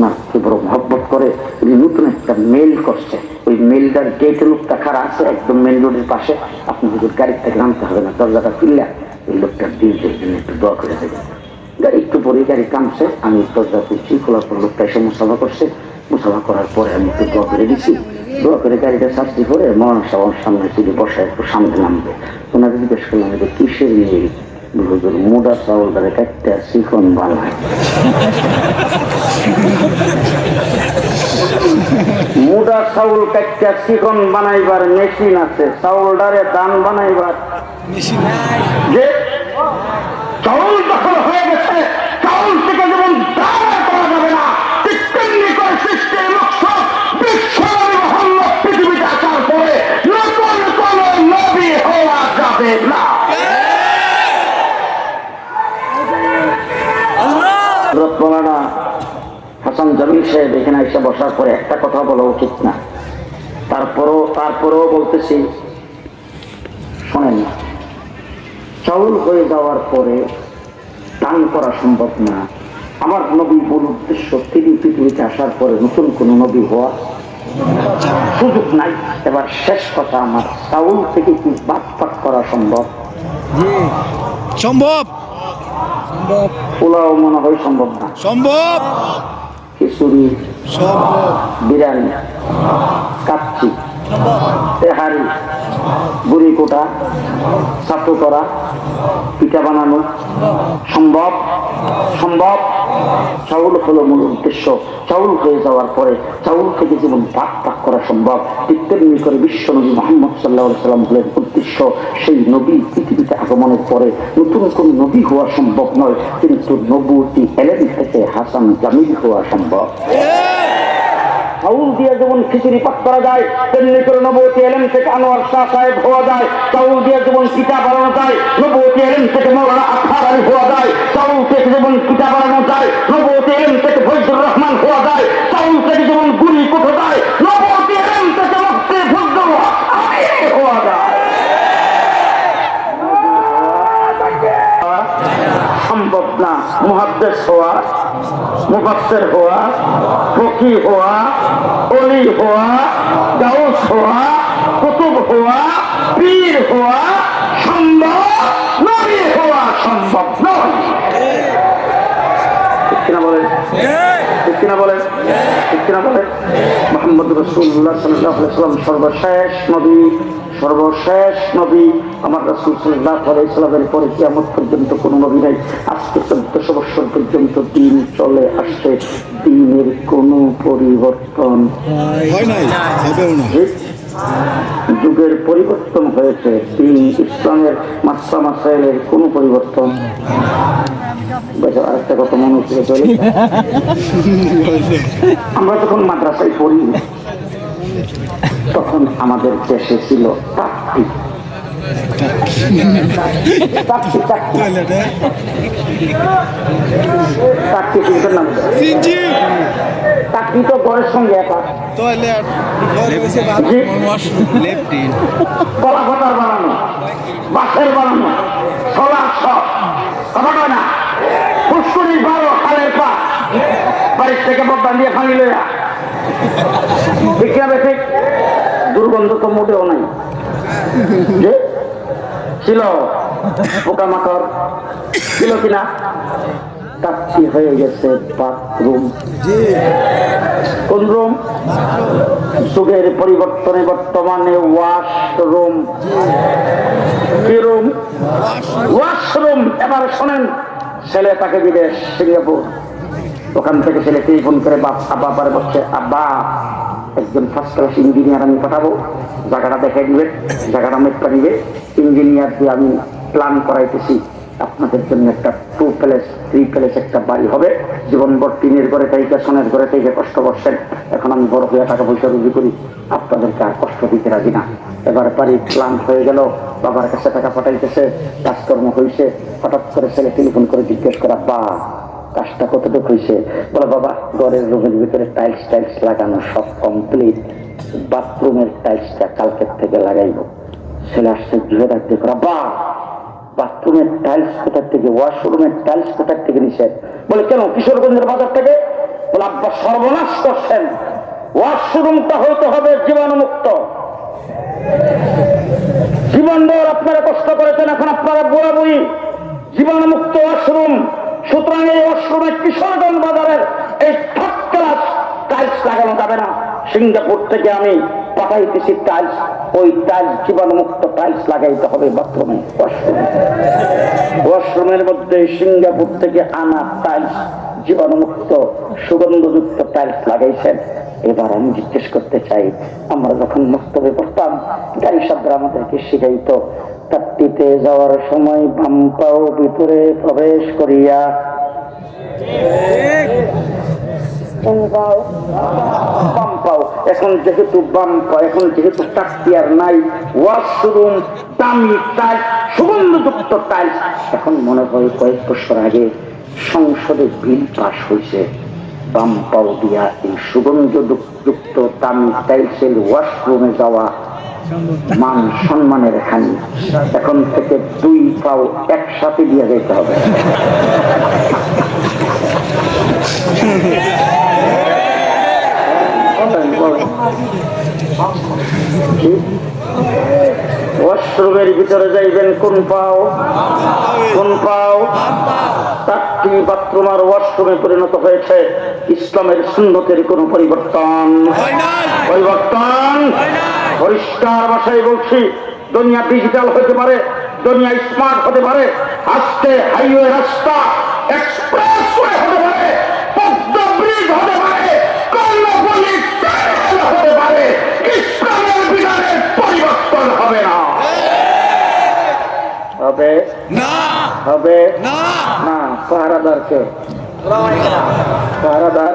আপনাকে বড় মহব্বত করে নতুন একটা মেল করছে। ওই মেলটার গেটের লোকটা খারাপ আছে, একদম মেন রোডের পাশে। আপনি যদি গাড়ির নামতে হবে না, দরজাটা খুললে ওই লোকটা দিয়ে দেবেন একটু দোয়া করে দেবেন। গাড়ি একটু পরে গাড়ি কামছে আমি দরজা খুলছি খোলার পর লোকটা এসে মুসাফা করছে। মুসাফা করার পরে আমি একটু দোয়া করে দিছি দোয়া করে গাড়িটা শাস্তি করে মরণ সামনে যদি বসে একটু সামনে নামবে। ওনাকে জিজ্ঞেস করলাম কিসের নিয়ে হুজুর মোটা চাউল তাদের একটা শিখন বানায় মুডা চাউল কাটটা চিকন বানাইবার মেশিন আছে, চাউলটারে দান বানাইবার। যে চাউল দখল হয়ে গেছে, চাউল থেকে যেমন করা করে না। হাসান জামিল সাহেব এখানে এসে বসার পরে একটা কথা বলা উচিত না। তারপরও তারপরেও বলতেছি শোনেন না। চাউল হয়ে যাওয়ার পরে দান করা সম্ভব না। আমার নবী মূল উদ্দেশ্য তিনি পৃথিবীতে আসার পরে নতুন কোন নবী হওয়া সুযোগ নাই। এবার শেষ কথা আমার চাউল থেকে কি বাদ পাট করা সম্ভব? সম্ভব। পোলাও মনে হয় সম্ভব না। সম্ভব। খিচুড়ি বিরিয়ানি কাচ্চি তেহারি বুড়ি কোটা ছাত্র করা পিঠা বানানো সম্ভব। সম্ভব? চাউল হলো মূল উদ্দেশ্য। চাউল হয়ে যাওয়ার পরে চাউল থেকে জীবন পাক পাক করা সম্ভব, ঠিক করে বিশ্ব নবী মোহাম্মদ সাল্লাহ সাল্লাম হলেন উদ্দেশ্য। সেই নবী পৃথিবীতে আগমনের পরে নতুন কোন নবী হওয়া সম্ভব নয়, কিন্তু নবুটি এলেন থেকে হাসান জামিল হওয়া সম্ভব। চাউল দিয়ে যেমন খিচুড়ি পাক করা যায়, তেমনি করে নবতী এলেম থেকে আনোয়ার শাহ সাহেব হওয়া যায়, চাউল দিয়ে যেমন পিঠা বানানো যায়, নবতী এলেম থেকে মৌলানা আখার আলী হওয়া যায়, চাউল থেকে যেমন পিঠা বানানো যায়, নবতী এলেম থেকে ফজলুর রহমান হওয়া যায় চাউল থেকে যেমন গুলি কোঠা যায় নবতী এলেম থেকে মুক্তি ফজলুর আলী হওয়া যায় সম্ভব না মহাদ্দেশ হওয়া, মুফাসসির হওয়া, ফকি হওয়া অলি হওয়া, গাউস হওয়া, কুতুব হওয়া, পীর হওয়া, সম্ভব নবী হওয়া সম্ভব নয় ঠিক কিনা বলেন ঠিক কিনা বলেন? ঠিক কিনা বলেন? মোহাম্মদ রসুল্লাহ সাল্লাহ সাল্লাম সর্বশেষ নবী সর্বশেষ নবী আমার রসুল সাল্লাহ আলাইসালামের পরে কিয়ামত পর্যন্ত কোনো নবী নাই। আজকে চোদ্দশো বছর পর্যন্ত দিন চলে আসছে। দিনের কোনো পরিবর্তন হয় নাই? যুগের পরিবর্তন হয়েছে, দিন ইসলামের মাসা মাসাইলের কোনো পরিবর্তন। আরেকটা কথা মনে হচ্ছে চলে আমরা যখন মাদ্রাসায় পড়ি, তখন আমাদের দেশে ছিল তাকতি তো ঘরের সঙ্গে একা বানানো বাঁশের বানানো ছলা সব কথা না পুষ্করি বারো খালের পা বাড়ির থেকে বদান দিয়ে ফানি লইয়া ঠিক দুর্গন্ধ তো মোটেও নাই ছিল পোকামাকড় ছিল কিনা? কাচ্ছি হয়ে গেছে বাথরুম কোন রুম যুগের পরিবর্তনে বর্তমানে ওয়াশরুম কি রুম ওয়াশরুম এবার শোনেন ছেলে তাকে বিদেশ সিঙ্গাপুর। ওখান থেকে ছেলে টেলিফোন করে বাপ আব্বা আব্বারে বলছে আব্বা একজন ফার্স্ট ক্লাস ইঞ্জিনিয়ার আমি পাঠাবো, জায়গাটা দেখে দিবে, জায়গাটা মেপটা দিবে। ইঞ্জিনিয়ার দিয়ে আমি প্ল্যান করাইতেছি, আপনাদের জন্য একটা টু প্যালেস থ্রি প্যালেস একটা বাড়ি হবে। জীবনভর টিনের ঘরে থেকে সোনের ঘরে থেকে কষ্ট করছেন। এখন আমি বড় হয়ে টাকা পয়সা রুজি করি, আপনাদেরকে আর কষ্ট দিতে রাজি না। এবার বাড়ি প্ল্যান হয়ে গেল, বাবার কাছে টাকা পাঠাইতেছে, কাজকর্ম হয়েছে হঠাৎ করে ছেলে টেলিফোন করে জিজ্ঞেস করা বা কাজটা কতটুকু হয়েছে? বলে, বাবা, ঘরের রুমের ভিতরে টাইলস টাইলস লাগানো সব কমপ্লিট বাথরুমের টাইলসটা কালকের থেকে লাগাইবো। ছেলে আসছে গৃহ রাখতে করা বা বাথরুমের টাইলস কোথার থেকে ওয়াশরুমের টাইলস কোথার থেকে নিষেধ বলে, কেন, কিশোরগঞ্জের বাজার থেকে? বলে, আব্বা, সর্বনাশ করছেন। ওয়াশরুমটা হইতে হবে জীবাণুমুক্ত। জীবনভর আপনারা কষ্ট করেছেন, এখন আপনারা বুড়া বুড়ি জীবাণুমুক্ত ওয়াশরুম সুতরাং এই ওয়াশরুমে কিশোরগঞ্জ বাজারের এই থার্ড ক্লাস টাইলস লাগানো যাবে না। সিঙ্গাপুর থেকে আমি পাঠাইতেছি টাইলস ওই টাইলস জীবাণুমুক্ত টাইলস লাগাইতে হবে বাথরুমে ওয়াশরুমের মধ্যে সিঙ্গাপুর থেকে আনা টাইলস জীবাণুমুক্ত, সুগন্ধযুক্ত টাইলস লাগাইছেন। এবার আমি জিজ্ঞেস করতে চাই, আমরা যখন মুক্তবে পড়তাম গাড়ি শব্দরা আমাদেরকে শিখাইতো তাপ্তিতে যাওয়ার সময় বাম ভিতরে প্রবেশ করিয়া বাম পাও এখন দামি মনে কয়েক বছর আগে সংসদে দিয়া এই সুগন্ধযুক্ত দামি টাইলসের ওয়াশরুমে যাওয়া মান সম্মানের খানি এখন থেকে দুই পাও একসাথে দিয়ে যেতে হবে। ওয়াশরুমের ভিতরে যাইবেন কোন পাও? কোন পাও? চারটি বাথরুম আর ওয়াশরুমে পরিণত হয়েছে ইসলামের সুন্নতের কোন পরিবর্তন। পরিবর্তন? পরিষ্কার ভাষায় বলছি দুনিয়া ডিজিটাল হতে পারে দুনিয়া স্মার্ট হতে পারে আজকে হাইওয়ে রাস্তা এক্সপ্রেস হতে পারে পদ্মা ব্রিজ হতে পারে কর্ণপল্লী হতে পারে ইসলামের বিধানের পরিবর্তন হবে না। হবে? না। হবে? না। না পাহারাদারকে। পাহারাদার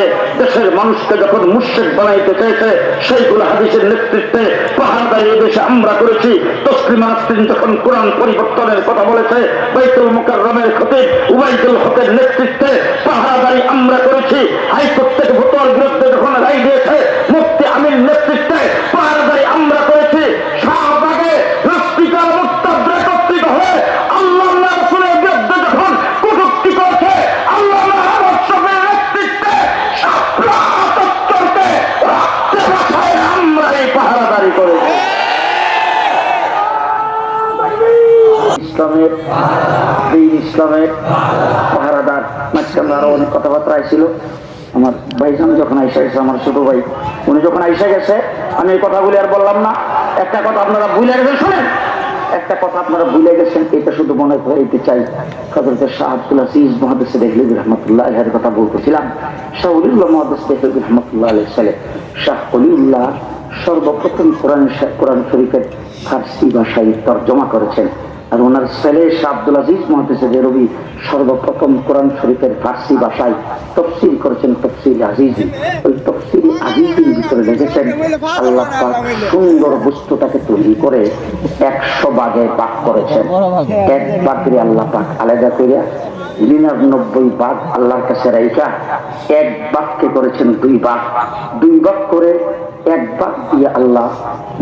জ্বালায় দেশের মানুষকে যখন মুর্শেক বানাইতে চেয়েছে সেইগুলো হাদিসের নেতৃত্বে পাহাড়দারি দেশে আমরা করেছি। তসলিমা নাসরিন যখন কোরআন পরিবর্তনের কথা বলেছে, বাইতুল মুকাররমের খতিব উবাইদুল হকের নেতৃত্বে পাহাড়দারি আমরা করেছি। হাইকোর্ট থেকে ভোটার বিরুদ্ধে যখন রায় দিয়েছে ইসলামের দিন ইসলামের পাহারাদার মাঝখানে আরও অনেক কথাবার্তা ছিল আমার ভাইজান যখন আইসা গেছে, আমার ছোট ভাই, উনি যখন আইসা গেছে, আমি এই কথাগুলি আর বললাম না। একটা কথা আপনারা ভুলে গেছেন, শোনেন। একটা কথা আপনারা ভুলে গেছেন, এটা শুধু মনে করাইতে চাই। হজরত শাহ আব্দুল আসিজ মহাদেশ দেখলিবি রহমতুল্লাহ এর কথা বলতেছিলাম। শাহ উলিউল্লাহ মহাদেশ দেখলিবি রহমতুল্লাহ আলহ সালে শাহ অলিউল্লাহ সর্বপ্রথম কোরআন কোরআন শরীফের ফার্সি ভাষায় তর্জমা করেছেন। আর ওনার ছেলে আব্দুল আজিজ মহাদেশের রবি সর্বপ্রথম কোরআন শরীফের ফার্সি ভাষায় তফসিল করেছেন, তফসিল আজিজি। ওই তফসিল আজিজির ভিতরে লিখেছেন, আল্লাহ সুন্দর বস্তুটাকে তৈরি করে একশো ভাগে ভাগ করেছেন। এক বাকরি আল্লাহ পাক আলাদা করিয়া নিরানব্বই বাঘ আল্লাহর কাছে রাইকা এক বাঘকে করেছেন দুই বাঘ দুই বাঘ করে এক বাঘ দিয়ে আল্লাহ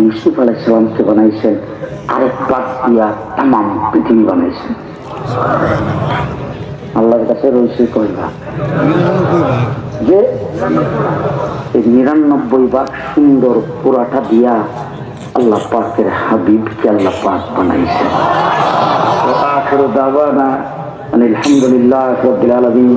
ইউসুফ আলাইসালামকে বানাইছেন আরেক বাঘ দিয়া তামাম পৃথিবী বানাইছেন। আল্লাহর কাছে রয়েছে ভাগ যে নিরানব্বই ভাগ সুন্দর পুরাটা দিয়া আল্লাহ পাকের হাবিবকে আল্লাহ পাক বানাইছেন। আখের দাবানা আলহামদুলিল্লাহ রবিল আলমিন।